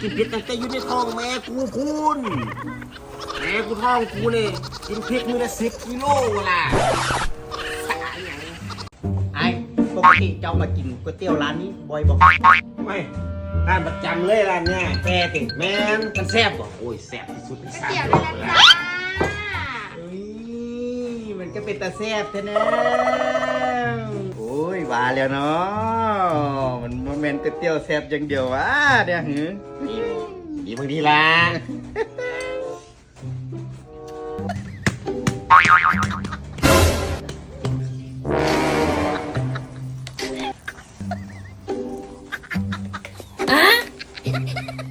กินพริกตั้งแต่อยู่ในท้องแม่กูพูนแม่กูท้องกูเนี่ยกินพริกมือละสิบกิโลล่ะตายอย่างไอ้ปกติเจ้ามากินก๋วยเตี๋ยวร้านนี้บ่อยบอกไม่ร้านประจำเลยร้านเนี้ยแซ่ติแมนมันแซ่บบ่โอ้ยแซ่บที่สุดในสามเดี๋ยวโลได้กแล้วเลยจ้าเฮ้ยมันก็เป็นตาแซ่บแท้นะโอ้ยว่าแล้วเนาะมันโมเมนต์ก๋วยเตี๋ยวแซ่บอย่างเดียววะเนี่ยหือดีบางทีละ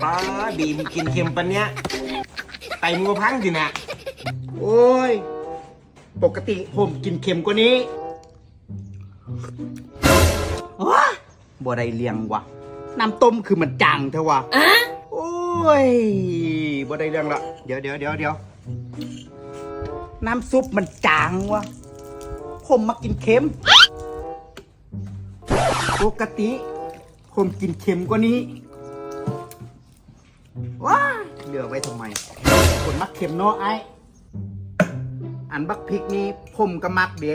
ป้าบีมกินเค็มปันเนี้ยไตมึงก็พังสินะโอ้ย ปกติผมกินเค็มกว่านี้ว้า บ่ได้เลี้ยงวะน้ำต้มคือมันจางเทวะโอ้ยบ่ได้เลี้ยงละเดี๋ยวเดี๋ยวเดี๋ยวเดี๋ยวน้ำซุปมันจางวะผมมากินเค็ม ปกติ ผมกินเค็มกว่านี้ว้าเหลือไว้ทำไมคนมักเค็มเนาะไอ้อันบักพริกนี่ผมก็มักเด้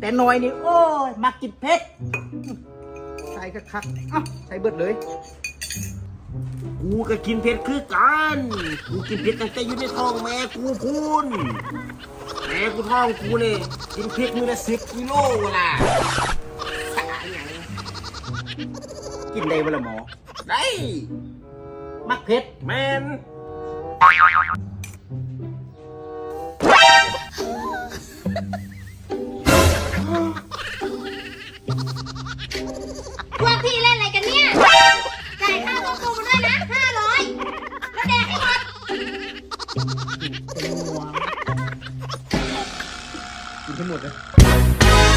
แต่น้อยนี่โอ้ยมักกินเผ็ดใส่ก็ คักๆเอ้าใส่เบิดเลย กูก็กินเผ็ดคือกัน กูกินเผ็ดตั้งแต่อยู่ในท้องแม่กูพูนแม่กูท้องกูเนี่ยกินเผ็ดมือละสิบกิโลล่ะตายอย่างกินได้เวละหมอ ได้ มักเผ็ดแมน ทั้งหมดเลย